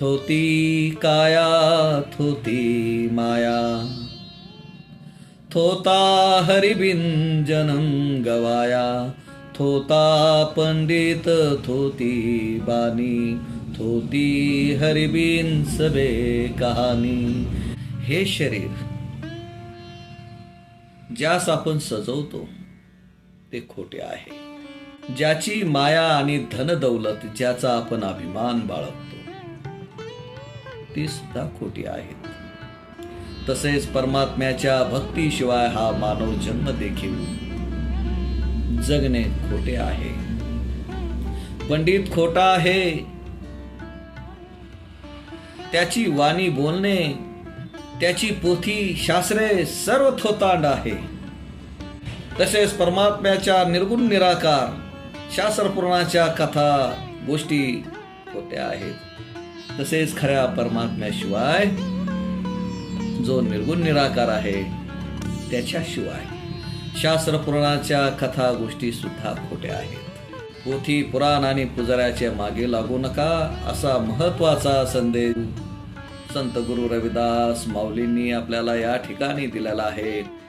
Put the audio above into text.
थोती काया थोती माया। थोता हरिबिंजनं गवाया। थोता पंडित थोती बानी। थोती हरिबिन सबे कहाणी हे शरीर ज्यास आपण सजवतो ते खोटे आहे. ज्याची माया आणि धनदौलत ज्याचा आपण अभिमान बाळगतो ती सुद्धा खोटी आहेत. तसेच परमात्म्याच्या भक्तीशिवाय हा मानव जन्म देखील जगणे खोटे आहे. पंडित खोटा आहे. त्याची वाणी बोलणे त्याची पोथी शास्त्रे सर्व थोतांड आहे. तसेच परमात्म्याच्या निर्गुण निराकार शास्त्रपुराणाच्या कथा गोष्टी खोट्या आहेत. तसेच खऱ्या परमात्म्याशिवाय जो निर्गुण निराकार आहे त्याच्याशिवाय शास्त्र पुराणाच्या कथा गोष्टी सुद्धा खोट्या आहेत. पोथी पुराण आणि पुजाऱ्याच्या मागे लागू नका असा महत्त्वाचा संदेश संत गुरु रविदास माऊलींनी आपल्याला या ठिकाणी दिलेला आहे.